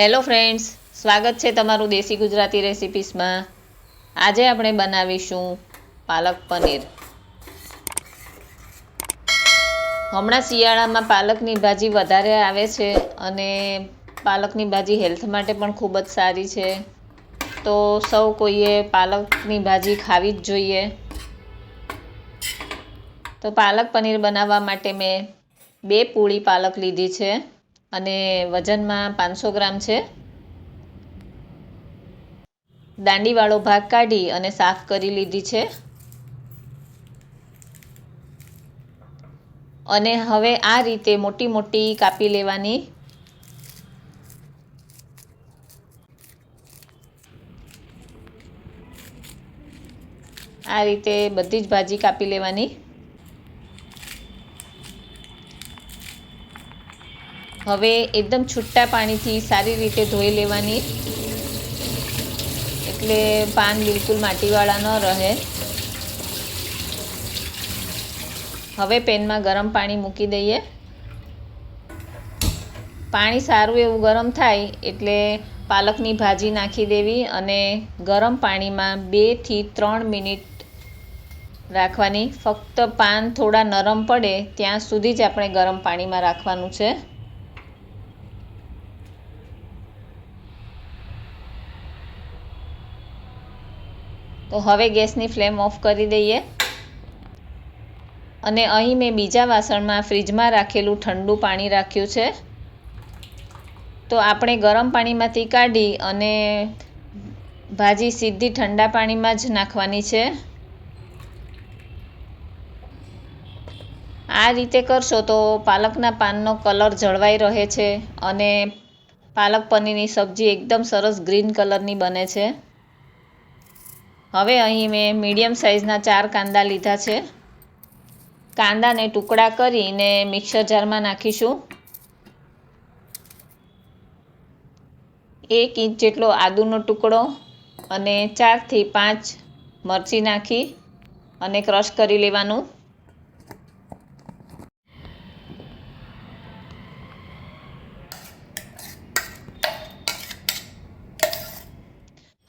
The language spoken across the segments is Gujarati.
હેલો ફ્રેન્ડ્સ સ્વાગત છે તમારું દેશી ગુજરાતી રેસિપીસમાં. આજે આપણે બનાવીશું પાલક પનીર. હમણાં શિયાળામાં પાલકની ભાજી વધારે આવે છે અને પાલકની ભાજી હેલ્થ માટે પણ ખૂબ જ સારી છે. તો સૌ કોઈએ પાલકની ભાજી ખાવી જ જોઈએ. તો પાલક પનીર બનાવવા માટે મેં બે પૂળી પાલક લીધી છે. અને વજનમાં પાંચસો ગ્રામ છે. દાંડીવાળો ભાગ કાઢી અને સાફ કરી લીધી છે. અને હવે આ રીતે મોટી મોટી કાપી લેવાની. આ રીતે બધી જ ભાજી કાપી લેવાની. હવે એકદમ છૂટા પાણીથી સારી રીતે ધોઈ લેવાની. એટલે પાન બિલકુલ માટીવાળા ન રહે. હવે પેનમાં ગરમ પાણી મૂકી દઈએ. પાણી સારું એવું ગરમ થાય એટલે પાલકની ભાજી નાખી દેવી અને ગરમ પાણીમાં બેથી ત્રણ મિનિટ રાખવાની. ફક્ત પાન થોડા નરમ પડે ત્યાં સુધી જ આપણે ગરમ પાણીમાં રાખવાનું છે. તો હવે ગેસની ફ્લેમ ઓફ કરી દઈએ. અને અહીં મેં બીજા વાસણમાં ફ્રીજમાં રાખેલું ઠંડુ પાણી રાખ્યું છે. તો આપણે ગરમ પાણીમાંથી કાઢી અને ભાજી સીધી ઠંડા પાણીમાં જ નાખવાની છે. આ રીતે કરશો તો પાલકના પાનનો કલર જળવાઈ રહે છે અને પાલક પનીરની સબ્જી એકદમ સરસ ગ્રીન કલરની બને છે. હવે અહીં મેં મીડિયમ સાઇઝના ચાર કાંદા લીધા છે. કાંદાને ટુકડા કરીને મિક્સર જારમાં નાખીશું. એક ઇંચ જેટલો આદુનો ટુકડો અને ચારથી પાંચ મરચી નાખી અને ક્રશ કરી લેવાનું.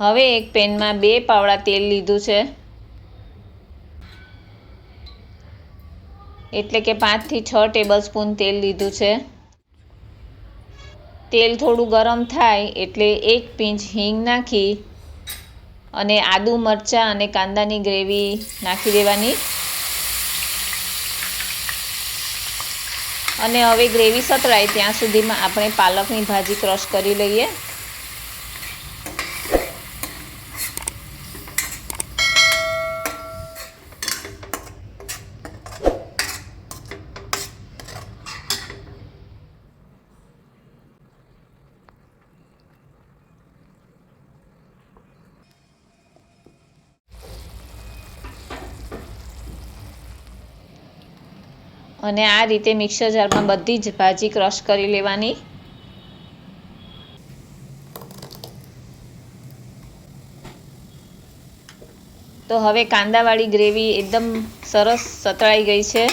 હવે એક પેનમાં બે પાવડા તેલ લીધું છે. એટલે કે પાંચથી છ ટેબલ સ્પૂન તેલ લીધું છે. તેલ થોડું ગરમ થાય એટલે એક પિંચ હિંગ નાખી અને આદુ મરચાં અને કાંદાની ગ્રેવી નાખી દેવાની. અને હવે ગ્રેવી સતળાય ત્યાં સુધીમાં આપણે પાલકની ભાજી ક્રશ કરી લઈએ. અને આ રીતે મિક્સર જારમાં બધી જ ભાજી ક્રશ કરી લેવાની. તો હવે કાંદાવાળી ગ્રેવી એકદમ સરસ સતળાઈ ગઈ છે.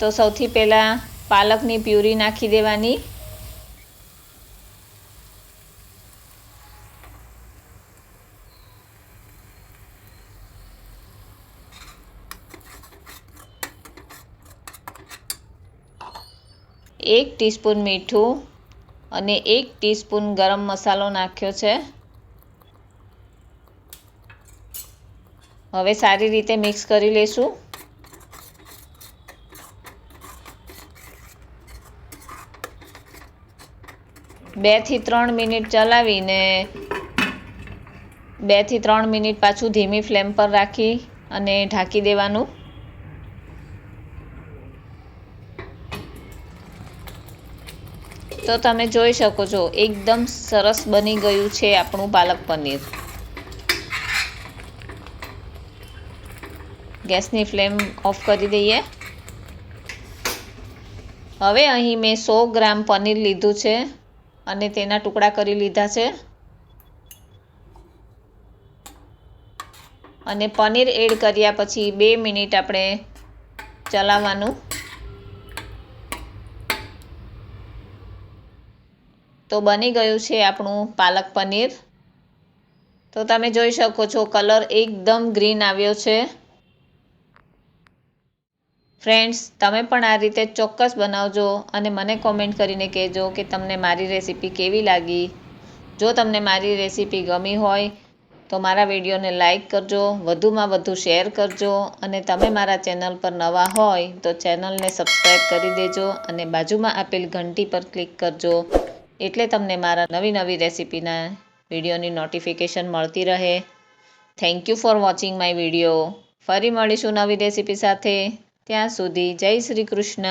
તો સૌથી પહેલાં પાલકની પ્યુરી નાખી દેવાની. એક ટીસ્પૂન મીઠું અને એક ટીસ્પૂન ગરમ મસાલો નાખ્યો છે. હવે સારી રીતે મિક્સ કરી લેશું. બેથી ત્રણ મિનિટ ચલાવીને બેથી ત્રણ મિનિટ પાછું ધીમી ફ્લેમ પર રાખી અને ઢાંકી દેવાનું. તો તમે જોઈ શકો છો, એકદમ સરસ બની ગયું છે આપણું પાલક પનીર. ગેસની ફ્લેમ ઓફ કરી દઈએ. હવે અહીં મેં સો ગ્રામ પનીર લીધું છે અને તેના ટુકડા કરી લીધા છે. અને પનીર એડ કર્યા પછી બે મિનિટ આપણે ચલાવવાનું. તો બની ગયું છે આપણું પાલક પનીર. તો તમે જોઈ શકો છો, કલર એકદમ ગ્રીન આવ્યો છે. ફ્રેન્ડ્સ, તમે પણ આ રીતે ચોક્કસ બનાવજો અને મને કોમેન્ટ કરીને કહેજો કે તમને મારી રેસીપી કેવી લાગી. જો તમને મારી રેસીપી ગમી હોય, તો મારા વિડીયોને લાઇક કરજો, વધુમાં વધુ શેર કરજો અને તમે મારા ચેનલ પર નવા હોય, તો ચેનલને સબસ્ક્રાઈબ કરી દેજો અને બાજુમાં આપેલ ઘંટી પર ક્લિક કરજો. એટલે તમને મારા નવી નવી રેસીપીના વિડીયોની નોટિફિકેશન મળતી રહે. Thank you for watching my video ફરી મળીશું નવી રેસીપી સાથે. ત્યાં સુધી જય શ્રી કૃષ્ણ.